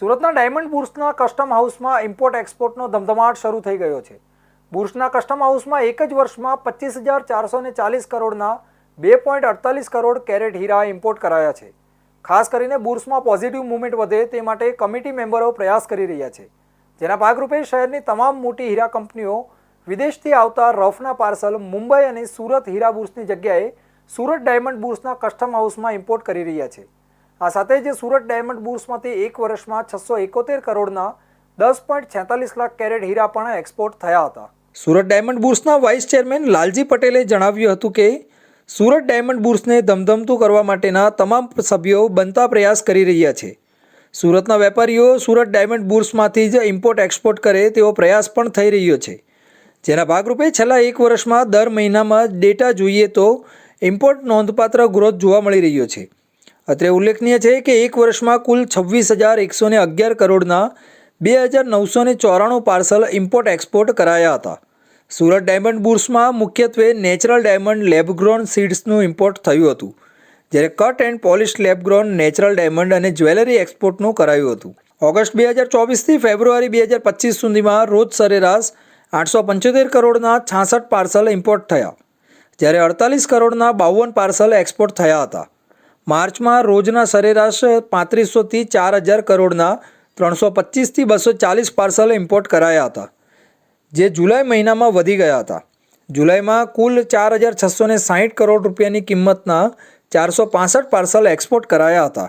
સુરતના ડાયમંડ બુર્સના કસ્ટમ હાઉસમાં ઇમ્પોર્ટ એક્સપોર્ટનો ધમધમાટ શરૂ થઈ ગયો છે. બુર્સના કસ્ટમ હાઉસમાં એક જ વર્ષમાં પચીસ હજાર ચારસો ને ચાલીસ કરોડના બે પોઈન્ટ અડતાલીસ કરોડ કેરેટ હીરા ઇમ્પોર્ટ કરાયા છે. ખાસ કરીને બુર્સમાં પોઝિટિવ મુવમેન્ટ વધે તે માટે કમિટી મેમ્બરો પ્રયાસ કરી રહ્યા છે. જેના ભાગરૂપે શહેરની તમામ મોટી હીરા કંપનીઓ વિદેશથી આવતા રફના પાર્સલ મુંબઈ અને સુરત હીરા બુર્સની જગ્યાએ સુરત ડાયમંડ બુર્સના કસ્ટમ હાઉસમાં ઇમ્પોર્ટ કરી રહ્યા છે. આ સાથે જે સુરત ડાયમંડ બુર્સમાંથી એક વર્ષમાં છસો એકોતેર કરોડના દસ પોઈન્ટ છેતાલીસ લાખ કેરેટ હીરા પણ એક્સપોર્ટ થયા હતા. સુરત ડાયમંડ બુર્સના વાઇસ ચેરમેન લાલજી પટેલે જણાવ્યું હતું કે, સુરત ડાયમંડ બુર્સને ધમધમતું કરવા માટેના તમામ સભ્યો બનતા પ્રયાસ કરી રહ્યા છે. સુરતના વેપારીઓ સુરત ડાયમંડ બુર્સમાંથી જ ઇમ્પોર્ટ એક્સપોર્ટ કરે તેવો પ્રયાસ પણ થઈ રહ્યો છે. જેના ભાગરૂપે છેલ્લા એક વર્ષમાં દર મહિનામાં ડેટા જોઈએ તો ઇમ્પોર્ટ નોંધપાત્ર ગ્રોથ જોવા મળી રહ્યો છે. અત્રે ઉલ્લેખનીય છે કે એક વર્ષમાં કુલ છવ્વીસ હજાર એકસો ને અગિયાર કરોડના બે હજાર નવસો ને ચોરાણું પાર્સલ ઇમ્પોર્ટ એક્સપોર્ટ કરાયા હતા. સુરત ડાયમંડ બુર્સમાં મુખ્યત્વે નેચરલ ડાયમંડ લેબગ્રોન સીડ્સનું ઇમ્પોર્ટ થયું હતું, જ્યારે cut and polish lab grown, natural diamond અને જ્વેલરી એક્સપોર્ટનું કરાયું હતું. ઓગસ્ટ બે હજાર ચોવીસથી ફેબ્રુઆરી બે હજાર પચીસ સુધીમાં રોજ સરેરાશ આઠસો પંચોતેર કરોડના છાસઠ પાર્સલ ઇમ્પોર્ટ થયા, જ્યારે અડતાલીસ કરોડના બાવન પાર્સલ એક્સપોર્ટ થયા હતા. માર્ચમાં રોજના સરેરાશ પાંત્રીસોથી ચાર હજાર કરોડના ત્રણસો પચીસથી બસો ચાલીસ પાર્સલ ઇમ્પોર્ટ કરાયા હતા, જે જુલાઈ મહિનામાં વધી ગયા હતા. જુલાઈમાં કુલ ચાર હજાર છસો સાહીઠ કરોડ રૂપિયાની કિંમતના ચારસો પાસઠ પાર્સલ એક્સપોર્ટ કરાયા હતા.